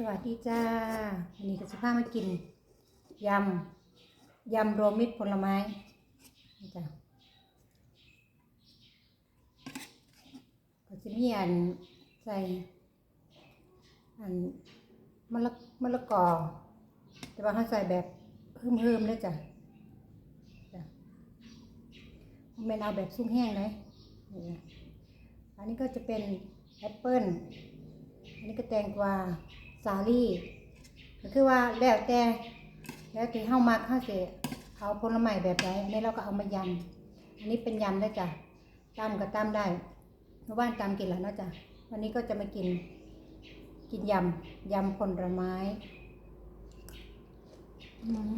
สวัสดีจ้าวันนี้ก็จะพามากินยำยำรวมมิตรผลไม้จ้ะก็จะมีอันใส่อันมะละมะละกอแต่ว่าเขาใส่แบบเพิ่มเพิ่มๆด้วยจ้ะจ้ะไม่เอาแบบซุ้มแห้งเลยนี่จ้ะอันนี้ก็จะเป็นแอปเปิ้ลอันนี้ก็แตงกวา สาลี่ก็คือว่าแล้วแต่แล้วแต่เฮามักเฮาสิเอาผลไม้แบบใดอันนี้เราก็เอามายำอันนี้เป็นยำได้จ้ะตำก็ตำได้เมื่อวานตำกินแล้วเนาะจ้ะวันนี้ก็จะมากิน กินยำยำผลไม้อืม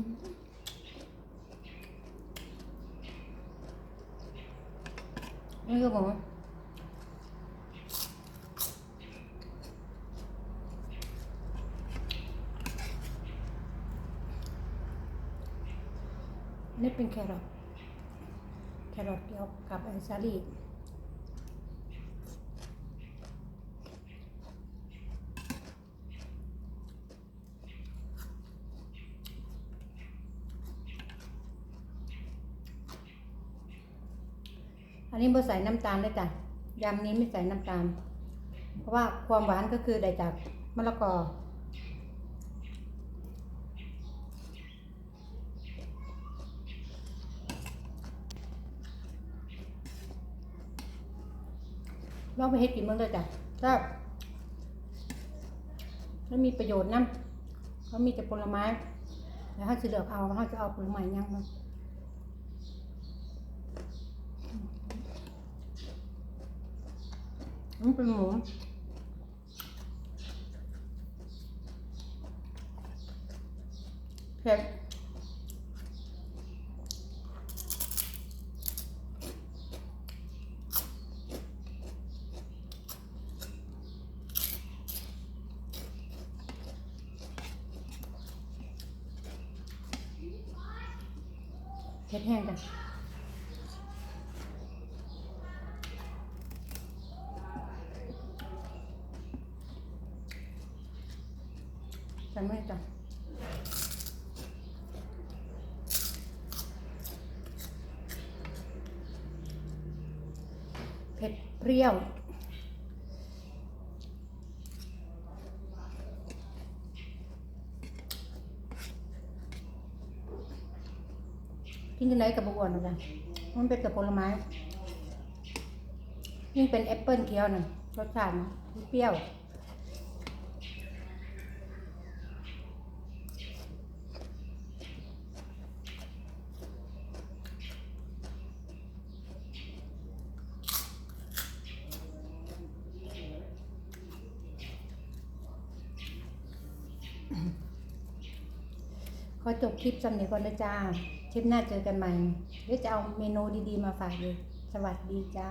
นี่ก็บอกว่า นี่เป็นแครอทแครอทเกี่ยวกับไอซาลีอันนี้บ่ใส่น้ำตาลเลยจ้ะยำนี้ไม่ใส่น้ำตาล เพราะว่าความหวานก็คือได้จากมะละกอ ลองไปเฮ็ดกินเมืองเลยจ้ะถ้าแล้วมีประโยชน์นะเขามีแต่ผลไม้แล้วถ้าจะเลือกเอาเขาจะเอาผลไม้ยังมาอืมันเป็นหมูเผ็ด เผ็ดแห้งจ้ะจำไม่ได้จ้ะเผ็ดเปรี้ยว กินที่ไหนกับบอ้วนหรอกจ้ะมันเป็นกับผลไม้ยิ่งเป็นแอปเปิลเคี้ยวน่ะรสชาติมันเปรี้ยวขอจบคลิปสำเนียงก่อนนะจ้า คลิปหน้าเจอกันใหม่เดี๋ยวจะเอาเมนูดีๆมาฝากเลยสวัสดีจ้า